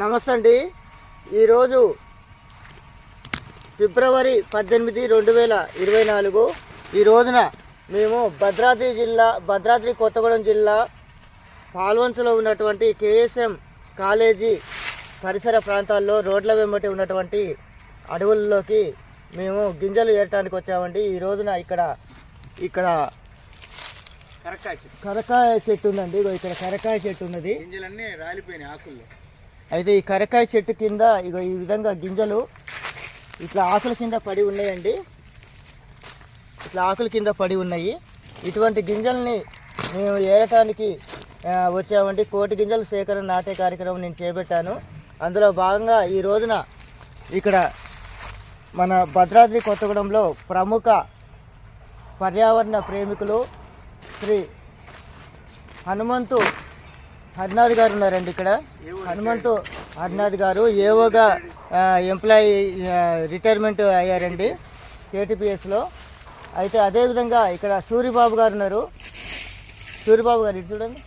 నమస్తే అండి. ఈరోజు ఫిబ్రవరి పద్దెనిమిది రెండు వేల ఇరవై నాలుగు. ఈ రోజున మేము భద్రాద్రి జిల్లా భద్రాద్రి కొత్తగూడెం జిల్లా పాల్వంచలో ఉన్నటువంటి కేఎస్ఎం కాలేజీ పరిసర ప్రాంతాల్లో రోడ్ల వెంబటి ఉన్నటువంటి అడవుల్లోకి మేము గింజలు ఏరటానికి వచ్చామండి. ఈ రోజున ఇక్కడ ఇక్కడ కరకాయ చెట్టు. ఉందండి. ఇక్కడ కరకాయ చెట్టు ఉన్నది. గింజలన్నీ రాలిపోయినాయి ఆకుల్లో. అయితే ఈ కరకాయ చెట్టు కింద ఇగో ఈ విధంగా గింజలు ఇట్లా ఆకుల కింద పడి ఉన్నాయండి. ఇట్లా ఆకుల కింద పడి ఉన్నాయి. ఇటువంటి గింజల్ని మేము ఏరటానికి వచ్చామండి. కోటి గింజల సేకరణ నాటే కార్యక్రమం నేను చేపట్టాను. అందులో భాగంగా ఈ రోజున ఇక్కడ మన భద్రాద్రి కొత్తగూడెంలో ప్రముఖ పర్యావరణ ప్రేమికులు శ్రీ హనుమంతు హరినాథ్ గారు ఉన్నారండి ఇక్కడ. హనుమంతు హరినాథ్ గారు ఏవోగా ఎంప్లాయీ రిటైర్మెంట్ అయ్యారండి కేటీపీఎస్లో అయితే అదేవిధంగా ఇక్కడ సూరిబాబు గారు ఉన్నారు. సూరిబాబు గారు ఇటు చూడండి.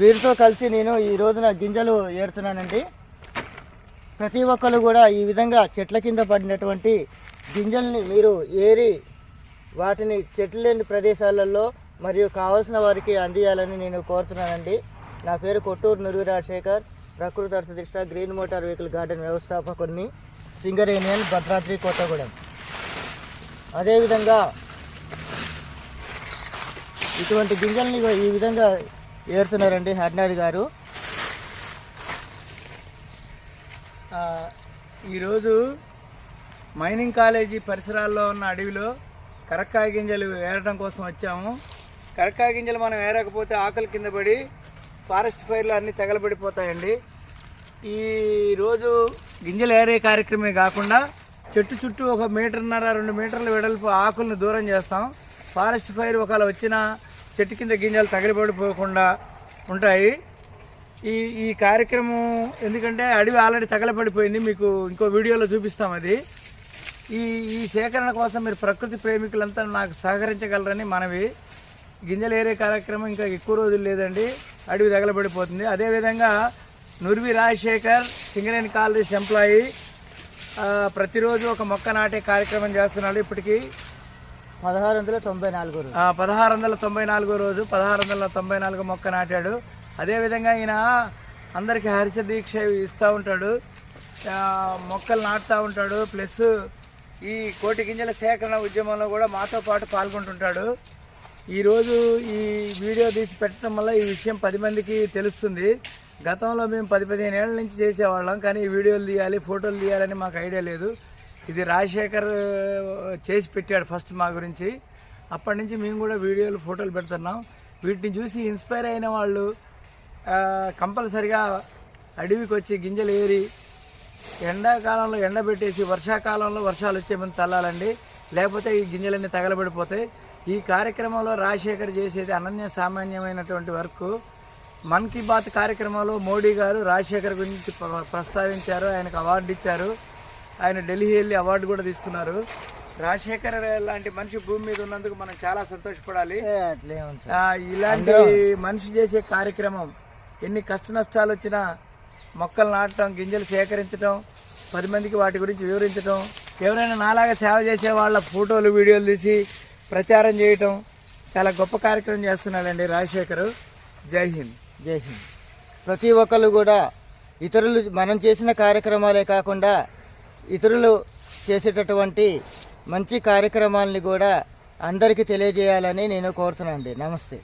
వీరితో కలిసి నేను ఈ రోజున గింజలు ఏరుతున్నానండి. ప్రతి ఒక్కరు కూడా ఈ విధంగా చెట్ల కింద పడినటువంటి గింజల్ని మీరు ఏరి వాటిని చెట్లు లేని ప్రదేశాలలో మరియు కావాల్సిన వారికి అందియాలని నేను కోరుతున్నానండి. నా పేరు కొట్టూరు నురుగు రాజశేఖర్. ప్రకృతి అర్థదిష్ట గ్రీన్ మోటార్ వెహికల్ గార్డెన్ వ్యవస్థాపకుడిని సింగరేనియన్ భద్రాద్రి కొత్తగూడెం అదేవిధంగా ఇటువంటి గింజల్ని ఈ విధంగా ఏరుతున్నారండి హర్నాథ్ గారు. ఈరోజు మైనింగ్ కాలేజీ పరిసరాల్లో ఉన్న అడవిలో కరక్కాయ గింజలు ఏరడం కోసం వచ్చాము. కరక్కాయ గింజలు మనం ఏరకపోతే ఆకలి కింద పడి ఫారెస్ట్ ఫైర్లు అన్నీ తగలబడిపోతాయండి. ఈ రోజు గింజలు ఏరే కార్యక్రమే కాకుండా చెట్టు చుట్టూ ఒక మీటర్న్నర రెండు మీటర్ల వెడల్పు ఆకులను దూరం చేస్తాం. ఫారెస్ట్ ఫైర్ ఒకవేళ వచ్చినా చెట్టు కింద గింజలు తగలబడిపోకుండా ఉంటాయి. ఈ ఈ కార్యక్రమం ఎందుకంటే అడవి ఆల్రెడీ తగలపడిపోయింది మీకు ఇంకో వీడియోలో చూపిస్తాం అది. ఈ ఈ సేకరణ కోసం మీరు ప్రకృతి ప్రేమికులంతా నాకు సహకరించగలరని మనవి. గింజలు ఏరే కార్యక్రమం ఇంకా ఎక్కువ రోజులు లేదండి. అడవి తగలబడిపోతుంది. అదేవిధంగా నుర్వి రాజశేఖర్ సింగరేణి కాలేజ్ ఎంప్లాయీ ప్రతిరోజు ఒక మొక్క నాటే కార్యక్రమం చేస్తున్నాడు. ఇప్పటికీ పదహారు వందల తొంభై నాలుగు రోజు. పదహారు వందల తొంభై నాలుగో రోజు పదహారు వందల తొంభై నాలుగు మొక్క నాటాడు. అదేవిధంగా ఈయన అందరికీ హరిత దీక్ష ఇస్తూ ఉంటాడు. మొక్కలు నాటుతూ ఉంటాడు. ప్లస్ ఈ కోటి గింజల సేకరణ ఉద్యమంలో కూడా మాతో పాటు పాల్గొంటుంటాడు. ఈరోజు ఈ వీడియో తీసి పెట్టడం వల్ల ఈ విషయం పది మందికి తెలుస్తుంది. గతంలో మేము పది పదిహేను ఏళ్ళ నుంచి చేసేవాళ్ళం కానీ వీడియోలు తీయాలి ఫోటోలు తీయాలని మాకు ఐడియా లేదు. ఇది రాజశేఖర్ చేసి పెట్టాడు ఫస్ట్ మా గురించి. అప్పటి నుంచి మేము కూడా వీడియోలు ఫోటోలు పెడుతున్నాం. వీటిని చూసి ఇన్స్పైర్ అయిన వాళ్ళు కంపల్సరిగా అడవికి వచ్చి గింజలు ఏరి ఎండాకాలంలో ఎండబెట్టేసి వర్షాకాలంలో వర్షాలు వచ్చే ముందు తల్లాలండి. లేకపోతే ఈ గింజలన్నీ తగలబడిపోతాయి. ఈ కార్యక్రమంలో రాజశేఖర్ చేసేది అనన్య సామాన్యమైనటువంటి వర్క్. మన్ కీ బాత్ కార్యక్రమంలో మోడీ గారు రాజశేఖర్ గురించి ప్ర- ప్రస్తావించారు ఆయనకు అవార్డు ఇచ్చారు. ఆయన ఢిల్లీ వెళ్ళి అవార్డు కూడా తీసుకున్నారు. రాజశేఖర్ లాంటి మనిషి భూమి మీద ఉన్నందుకు మనం చాలా సంతోషపడాలి. ఇలాంటి మనిషి చేసే కార్యక్రమం ఎన్ని కష్ట నష్టాలు వచ్చినా మొక్కలు నాటడం గింజలు సేకరించడం పది మందికి వాటి గురించి వివరించడం ఎవరైనా నాలాగా సేవ చేసే వాళ్ళ ఫోటోలు వీడియోలు తీసి ప్రచారం చేయటం చాలా గొప్ప కార్యక్రమం చేస్తున్నాడండి రాజశేఖర్. జై హింద్. జై హింద్. ప్రతి ఒక్కరు కూడా ఇతరులు మనం చేసిన కార్యక్రమాలే కాకుండా ఇతరులు చేసేటటువంటి మంచి కార్యక్రమాలని కూడా అందరికీ తెలియజేయాలని నేను కోరుతున్నానండి. నమస్తే.